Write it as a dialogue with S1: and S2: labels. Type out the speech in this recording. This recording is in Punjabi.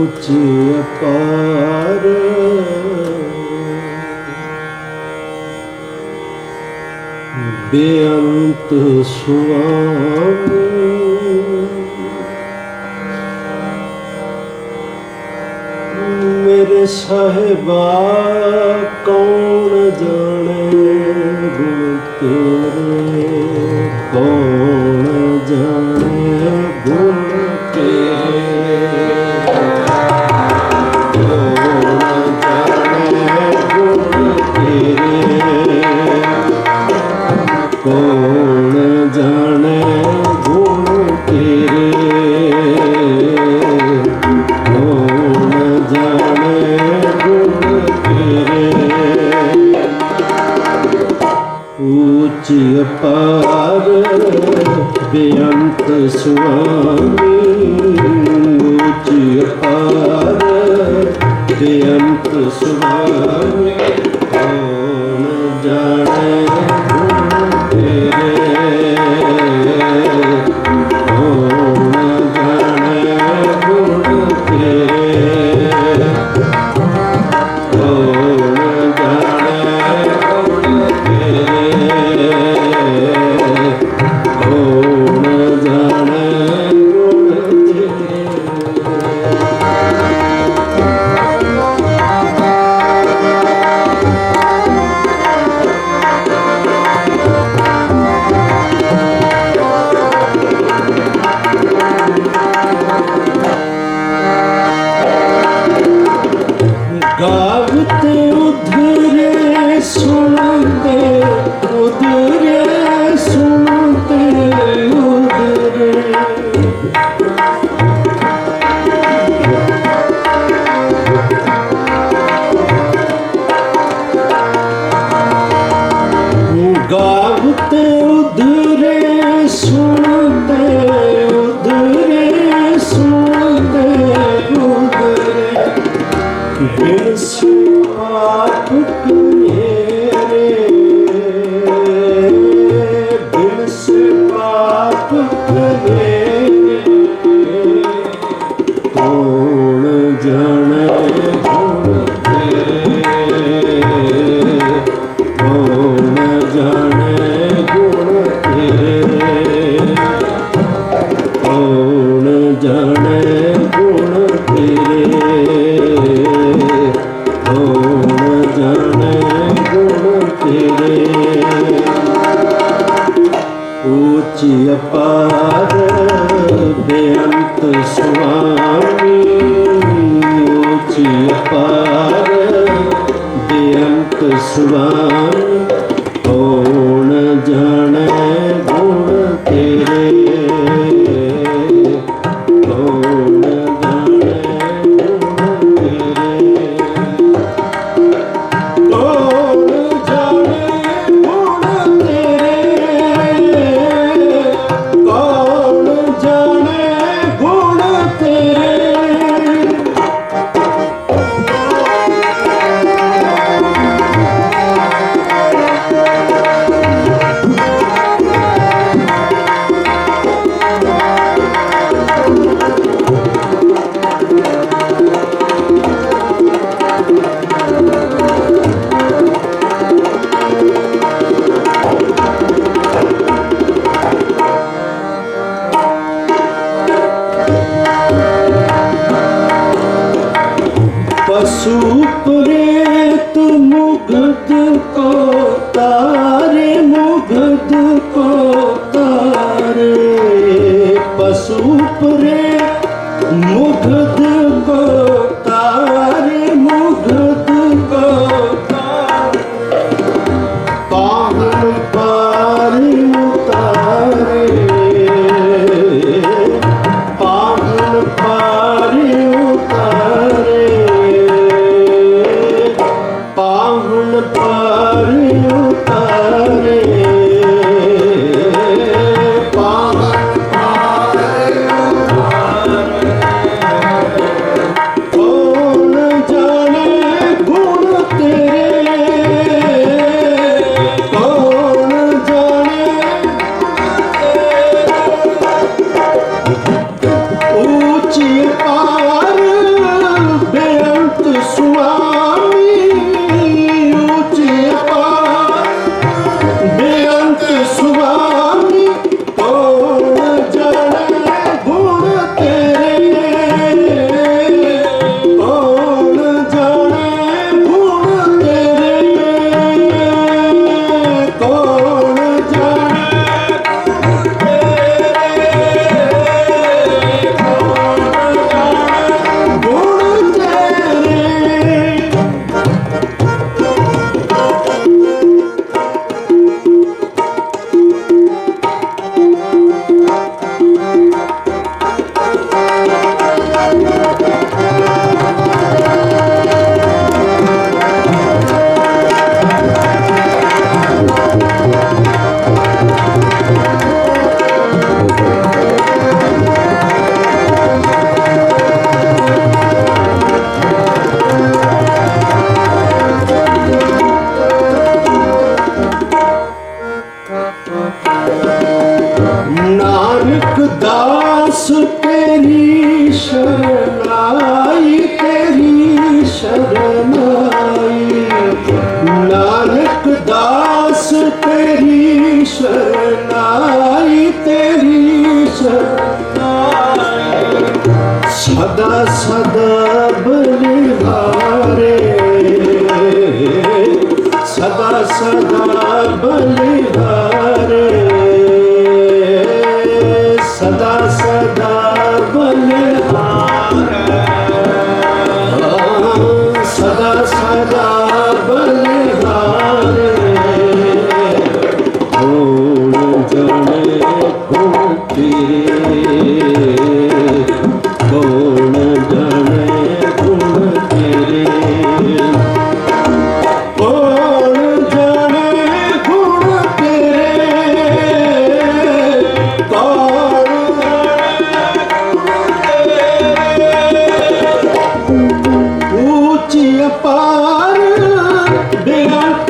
S1: ਉੱਚੇ ਅਪਾਰ ਬੇਅੰਤ ਸੁਆਮੀ ਮੇਰੇ ਸਹਿਬਾ ਉੱਚੀ ਪਾਰ ਬੇਅੰਤ ਸੁਆਮੀ ਉੱਚੀ ਪਾਰ ਬੇਅੰਤ ਸੁਆਮੀ Thank you. Shubha तुझको तारे मुँह Sir Oh, oh, oh, oh,